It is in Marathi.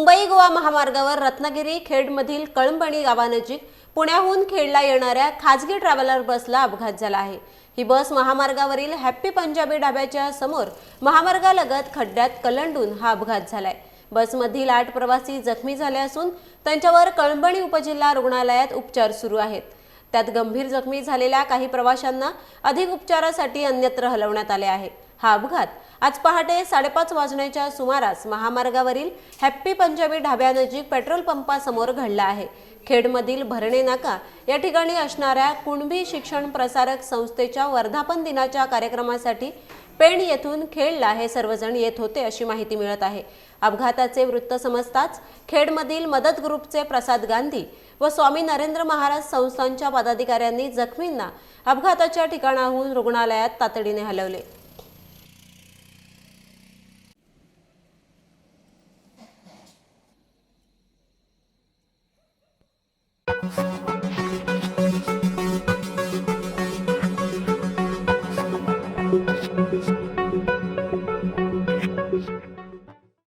मुंबई गोवा महामार्गावर रत्नागिरी खेडमधील कळंबणी गावानजीक पुण्याहून खेडला येणाऱ्या खाजगी ट्रॅव्हलर बसला अपघात झाला आहे. ही बस महामार्गावरील हॅप्पी पंजाबी ढाब्याच्या समोर महामार्गालगत खड्ड्यात कलंडून हा अपघात झालाय. बसमधील आठ प्रवासी जखमी झाले असून त्यांच्यावर कळंबणी उपजिल्हा रुग्णालयात उपचार सुरू आहेत. त्यात गंभीर जखमी झालेल्या काही प्रवाशांना अधिक उपचारासाठी अन्यत्र हलवण्यात आले आहे. हा अपघात. आज पहाटे साडेपाच वाजण्याच्या सुमारास महामार्गावरील हॅप्पी पंजाबी ढाब्यानजीक पेट्रोल पंपासमोर घडला आहे. खेडमधील भरणे नाका या ठिकाणी असणाऱ्या कुणबी शिक्षण प्रसारक संस्थेच्या वर्धापन दिनाच्या कार्यक्रमासाठी पेण येथून खेडला हे सर्वजण येत होते अशी माहिती मिळत आहे. अपघाताचे वृत्त समजताच खेडमधील मदत ग्रुपचे प्रसाद गांधी व स्वामी नरेंद्र महाराज संस्थांच्या पदाधिकाऱ्यांनी जखमींना अपघाताच्या ठिकाणाहून रुग्णालयात तातडीने हलवले.